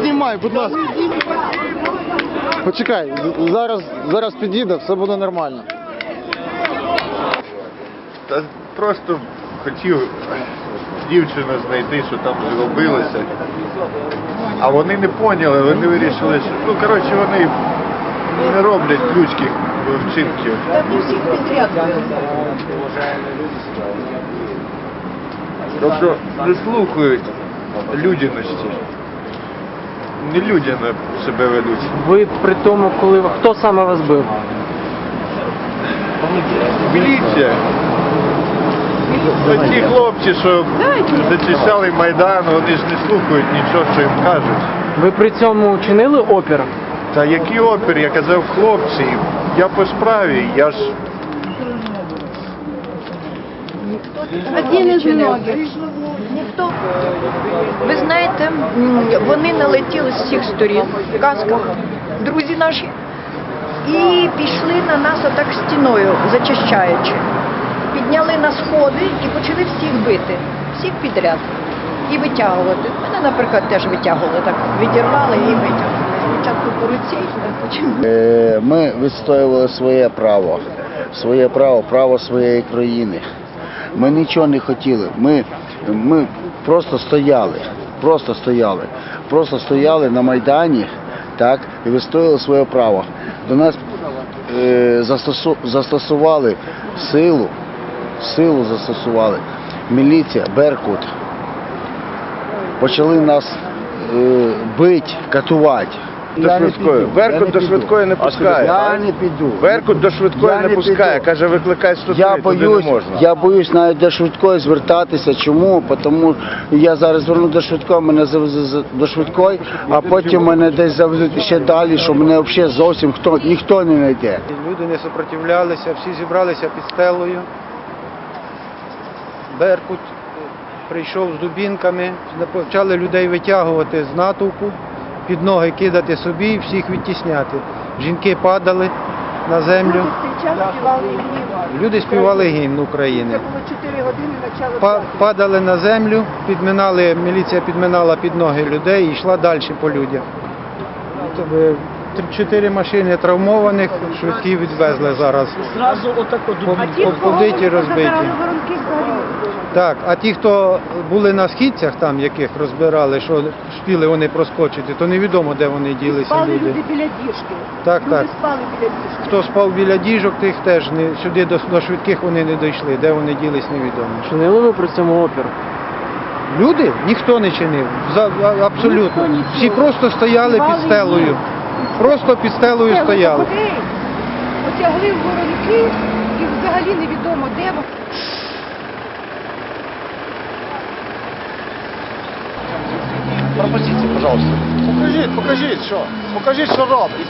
знімай, будь ласка. Почекай, зараз, зараз підійде, все буде нормально. Та просто хотів дівчину знайти, що там зробилося. А вони не поняли, вони вирішили, що ну коротше вони не роблять людських вчинків. Тобто не слухають людяності. Не людяно себе ведуть. Ви при тому, коли ви- хто саме вас бив? Міліція. Та ті хлопці, що зачищали Майдан, вони ж не слухають нічого, що їм кажуть. Ви при цьому чинили опір? Та який опір, я казав, хлопці, я по справі, я ж Один із многих. Ніхто. Ви знаєте, вони налетіли з всіх сторін в касках, друзі наші, і пішли на нас отак стіною, зачищаючи. Підняли на сходи і почали всіх бити, всіх підряд. І витягувати. Мене, наприклад, теж витягували, так відірвали і витягнули. Спочатку по руці, а потім. Е, Ми відстоювали своє право, своє право, право своєї країни. Ми нічого не хотіли. Ми, ми просто стояли, просто стояли, просто стояли на Майдані, так, і відстояли своє право. До нас е, застосу, застосували силу, силу застосували. Міліція, Беркут. Почали нас е, бити, катувати. До швидкої. Беркут до швидкої не пускає. Я не піду. Беркут до швидкої Я не не пускає, піду. каже, викликай 103, Я туди боюсь, не можна. я боюсь навіть до швидкої звертатися. Чому? Тому я зараз зверну до швидкої, мене завезуть за- до швидкої, а потім мене десь завезуть ще далі, що мене взагалі зовсім хто ніхто не знайде. Люди не супротивлялися, всі зібралися під стелою. Беркут прийшов з дубінками, почали людей витягувати з натовпу, під ноги кидати собі і всіх відтісняти. Жінки падали на землю. Люди співали гімн України. Па- Падали на землю, підминали, міліція підминала під ноги людей і йшла далі по людях. Чотири машини травмованих, швидкі відвезли зараз. Зразу отако Поб- поб- Побиті, розбиті. Так, а ті, хто були на східцях, там яких розбирали, що спіли вони проскочити, то невідомо, де вони ділися Спали люди. біля діжки. Так, Люди так. спали біля діжки. Хто спав біля діжок, тих теж не сюди до, до швидких вони не дійшли. Де вони ділись, невідомо. чинили ви при цьому опір? Люди ніхто не чинив. За, а- абсолютно. Ніхто нічого. Всі просто стояли під Спали стелою. Просто під стелою стояли. Потягли в воронки і взагалі невідомо де. Пропустите, пожалуйста. Покажіть, покажіть, що. Покажіть, що робить.